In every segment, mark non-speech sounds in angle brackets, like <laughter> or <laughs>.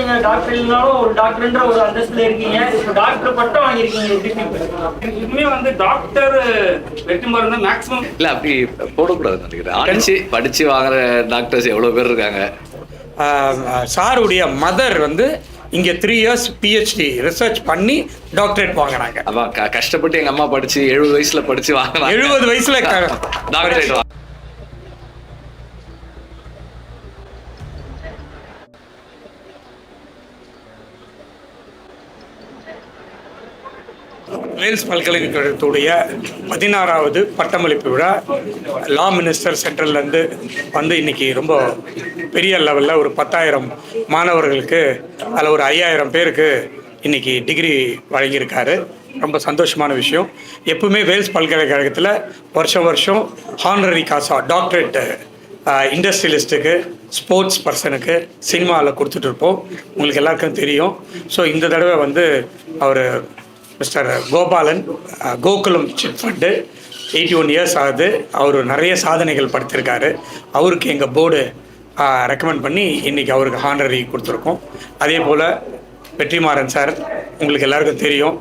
நீங்க டாக்டர் இல்லைனாலும் ஒரு டாக்டர்ன்ற ஒரு அந்தஸ்துல இருக்கீங்க. இப்போ டாக்டர் பட்டம் வாங்கியிருக்கீங்க. எப்படி feel பண்றீங்க? இதுமே வந்து டாக்டர் வெற்றிமாறன் தான் மேக்ஸிமம் இல்ல அப்படி போடக்கூடாதுன்னு நினைக்கிறேன். படிச்சு படிச்சு வாங்குற டாக்டர்ஸ் எவ்வளவு பேர் இருக்காங்க? ஆஹ் சாருடைய மதர் வந்து இங்கே த்ரீ இயர்ஸ் பிஹெச்டி ரிசர்ச் பண்ணி டாக்டரேட் வாங்கினாங்க அவன் க- கஷ்டப்பட்டு எங்க அம்மா படிச்சு எழுபது வயசுல படிச்சு வாங்கினாங்க எழுபது வயசுல டாக்டரேட் <laughs> வேல்ஸ் பல்கலைக்கழகத்துடைய பதினாறாவது பட்டமளிப்பு விழா. லா மினிஸ்டர் சென்ட்ரல்லேருந்து வந்து இன்னைக்கு ரொம்ப பெரிய லெவலில் ஒரு பத்தாயிரம் மாணவர்களுக்கு அதில் ஒரு ஐயாயிரம் பேருக்கு இன்றைக்கி டிகிரி வழங்கியிருக்காரு. ரொம்ப சந்தோஷமான விஷயம். எப்பவுமே வேல்ஸ் பல்கலைக்கழகத்தில் வருஷம் வருஷம் ஹானரரி காசா டாக்டரேட் இண்டஸ்ட்ரியலிஸ்ட்டுக்கு ஸ்போர்ட்ஸ் பர்சனுக்கு சினிமாவில் கொடுத்துட்ருப்போம் உங்களுக்கு எல்லாருக்கும் தெரியும். ஸோ இந்த தடவை வந்து அவர் Mr Gopalan Gokulam chit fund eighty one years ஆகுது. அவர் நிறைய சாதனைகள் படுத்திருக்காரு. அவருக்கு எங்கள் போர்டு ரெக்கமெண்ட் பண்ணி இன்றைக்கி அவருக்கு ஹானரி கொடுத்துருக்கோம். அதே போல் வெற்றிமாறன் சார் உங்களுக்கு எல்லாருக்கும் தெரியும்.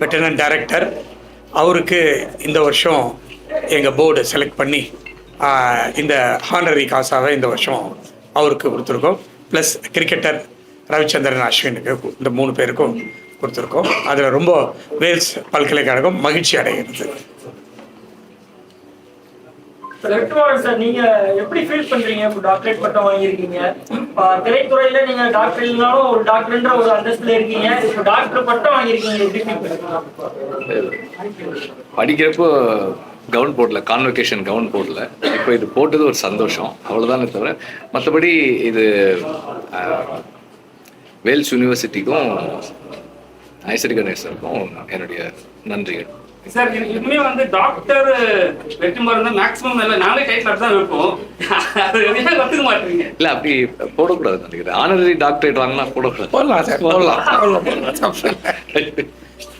வெட்டனன் டைரக்டர் அவருக்கு இந்த வருஷம் எங்கள் போர்டு செலக்ட் பண்ணி இந்த ஹானரி காசாவை இந்த வருஷம் அவருக்கு கொடுத்துருக்கோம். ப்ளஸ் கிரிக்கெட்டர் ரவிச்சந்திரன் அஸ்வினுக்கு இந்த மூணு பேருக்கும் கொடுத்துருக்கோம். அதில் ரொம்ப வேல்ஸ் பல்கலைக்கழகம் மகிழ்ச்சி அடைகிறது. எப்படி ஃபீல் பண்றீங்க? இப்போ டாக்டரேட் பட்டம் வாங்கியிருக்கீங்க. திரைத்துறையில நீங்க டாக்டர் இல்லைனாலும் ஒரு டாக்டர்ன்ற ஒரு அந்தஸ்துல இருக்கீங்க. இப்போ டாக்டர் பட்டம் வாங்கியிருக்கீங்க. எப்படி ஃபீல் பண்றீங்க? படிக்கிறப்போ கவுன் போடல கான்வெகேஷன் கவுன் போடல. இப்போ இது போட்டது ஒரு சந்தோஷம். அவ்வளோதானே தவிர மற்றபடி இது வேல்ஸ் யூனிவர்சிட்டிக்கும் ஐசரி கணேசருக்கும் என்னுடைய நன்றிகள் சார் இதுமே வந்து டாக்டர் வெற்றிமாறன் தான் மேக்ஸிமம் எல்லாம் நாங்களே டைட்டில் தான் வைப்போம் அது எதுவுமே கற்றுக்க மாட்டீங்க இல்ல அப்படி போடக்கூடாதுன்னு நினைக்கிறேன் ஆனரரி டாக்டரேட் வாங்கினா போடக்கூடாது போடலாம் சார் போடலாம் இல்லை.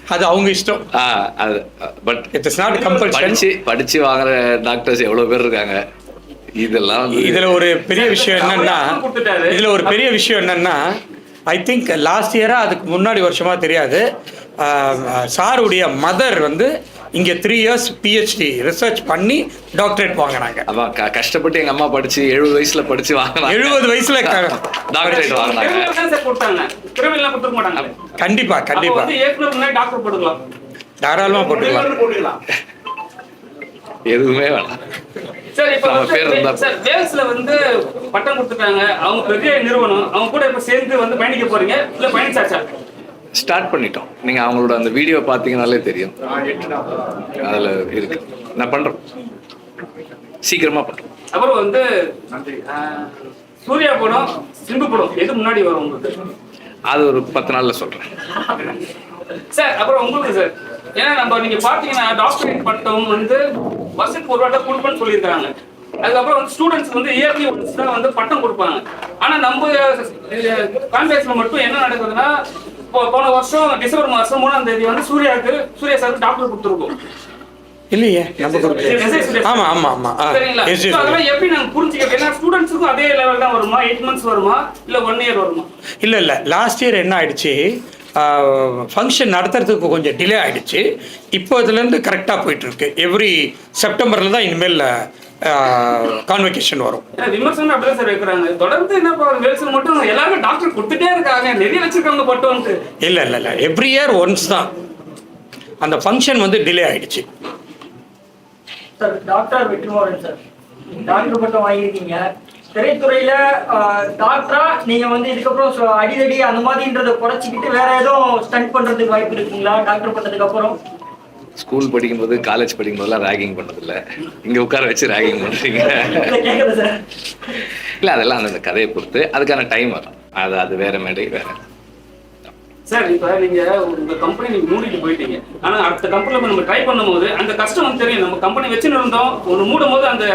அது அவங்க இஷ்டம் ஆ அது but it is not compulsion படிச்சு படிச்சு வாங்குற டாக்டர்ஸ் எவ்வளவு பேர் இருக்காங்க இதெல்லாம் இதுல ஒரு பெரிய விஷயம் என்னன்னா. இதுல ஒரு பெரிய விஷயம் என்னன்னா ஐ திங்க் லாஸ்ட் இயரா அதுக்கு முன்னாடி வருஷமா தெரியாது. சாருடைய மதர் வந்து இங்க த்ரீ இயர்ஸ் பிஹெச்டி ரிசர்ச் பண்ணி டாக்டரேட் வாங்கினாங்க. அவன் க- கஷ்டப்பட்டு எங்க அம்மா படிச்சு எழுபது வயசுல படிச்சு வாங்கினாங்க. எழுபது வயசுல டாக்டரேட் வாங்கினாங்க பிறவியில் தான் சார் கொடுத்தாங்க. பிறவிலாம் கொடுத்துக்க மாட்டாங்க கண்டிப்பா அப்போ கண்டிப்பா. வந்து ஏற்கனவே முன்னாடி டாக்டர் போட்டுக்கலாம். தாராளமா போட்டுக்கலாம். போட்டுக்கலாம். எதுவுமே வேணாம். சார் இப்போ சார் வேல்ஸ்ல வந்து பட்டம் கொடுத்துட்டாங்க அவங்க பெரிய நிறுவனம். அவங்க கூட இப்ப சேர்ந்து வந்து பயணிக்க போறீங்க? இல்ல பயணிச்சாச்சா ஸ்டார்ட் பண்ணிட்டோம். நீங்க அவங்களோட அந்த வீடியோ பாத்தீங்கனாலே தெரியும். அதுல இருக்கு. நான் பண்றேன். சீக்கிரமா பண்றேன். அப்புறம் வந்து சூர்யா படம் சிம்பு படம் எது முன்னாடி வரும் உங்களுக்கு? அது ஒரு பத்து நாள்ல சொல்றேன். சார் அப்புறம் உங்களுக்கு சார். ஏன்னா நம்ம நீங்க பாத்தீங்கன்னா டாக்டரேட் பட்டம் வந்து வருஷத்துக்கு ஒரு வாட்டம் கொடுப்பேன்னு சொல்லியிருக்காங்க அதுக்கப்புறம் வந்து ஸ்டூடெண்ட்ஸ் வந்து இயர்லி ஒன்ஸ் தான் வந்து பட்டம் கொடுப்பாங்க. ஆனா நம்ம கான்ஃபரன்ஸ்ல மட்டும் என்ன நடக்குதுன்னா இப்போ போன வருஷம் டிசம்பர் மாசம் மூணாம் தேதி வந்து சூர்யாவுக்கு சூர்யா சாருக்கு டாக்டர் கொடுத்துருக்கோம். இல்லையே. ஆமா ஆமா சரிங்களா? அதெல்லாம் எப்படி நாங்க புரிஞ்சுக்கிறது ஏன்னா ஸ்டூடெண்ட்ஸுக்கும் அதே லெவல் தான் வருமா? எயிட் மந்த்ஸ் வருமா? இல்ல ஒன் இயர் வருமா? இல்லை இல்லை. லாஸ்ட் இயர் என்ன ஆயிடுச்சு? ஃபங்க்ஷன் நடத்துறதுக்கு கொஞ்சம் டிலே ஆயிடுச்சு. இப்போ இதுலேருந்து கரெக்டாக போயிட்டுருக்கு. எவ்ரி செப்டம்பரில் தான் இனிமேல் கான்வெகேஷன் வரும். விமர்சனம் அப்படிதான் சார் வைக்கிறாங்க. தொடர்ந்து என்ன வேல்ஸ்ல மட்டும் எல்லாருமே டாக்டர் கொடுத்துட்டே இருக்காங்க. நிறைய வச்சிருக்காங்க பட்டம்ட்டு இல்லை இல்லை இல்லை. எவ்ரி இயர் ஒன்ஸ் தான். அந்த ஃபங்க்ஷன் வந்து டிலே ஆயிடுச்சு. Sir doctor Vetrimaaran sir doctor பட்டம் வாங்கியிருக்கீங்க. திரைத்துறையில டாக்டரா நீங்க வந்து இதுக்கப்புறம் அடிதடி அந்த மாதிரின்றதை குறைச்சிக்கிட்டு வேற எதுவும் ஸ்டண்ட் பண்றதுக்கு வாய்ப்பு இருக்குங்களா? டாக்டர் பண்ணதுக்கு அப்புறம்? ஸ்கூல் படிக்கும்போது காலேஜ் படிக்கும்போதெல்லாம் ரேகிங் பண்ணதில்ல. இங்க உட்கார வச்சு ரேகிங் பண்றீங்க. இல்ல அதெல்லாம் அந்த கதையை பொறுத்து. அதுக்கான டைம் வரும் அது அது வேற மேடை வேற. சார் இப்ப நீங்க உங்க கம்பெனி நீங்க மூடிட்டு போயிட்டீங்க. ஆனா அடுத்த கம்பெனில நம்ம ட்ரை பண்ணும்போது அந்த கஷ்டம் வந்து தெரியும். நம்ம கம்பெனி வச்சுன்னு இருந்தோம் ஒரு மூடும் போது அந்த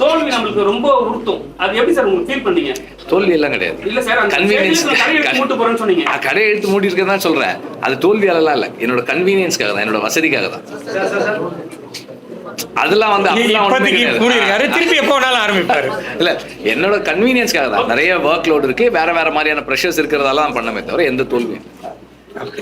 தோல்வி நம்மளுக்கு ரொம்ப உறுத்தும். அது எப்படி சார் உங்களுக்கு ஃபீல் பண்ணீங்க? தோல்வி எல்லாம் கிடையாது. இல்ல சார் அந்த கன்வீனியன்ஸ் கடையை எடுத்து மூட்டு போறேன்னு சொன்னீங்க. கடை எடுத்து மூடி இருக்கதான் சொல்றேன். அது தோல்வியாலலாம் இல்ல. என்னோட கன்வீனியன்ஸ்க்காக தான் என்னோட வசதிக்காக தான். அதெல்லாம் வந்து திருப்பி எப்போ வேணாலும் ஆரம்பிப்பாரு. இல்ல என்னோட கன்வீனியன்ஸ்க்காக தான். நிறைய ஒர்க் லோட் இருக்கு. வேற வேற மாதிரியான ப்ரெஷர்ஸ் இருக்கிறதால தான் பண்ணமே தவிர எந்த தோல்வியும் Okay.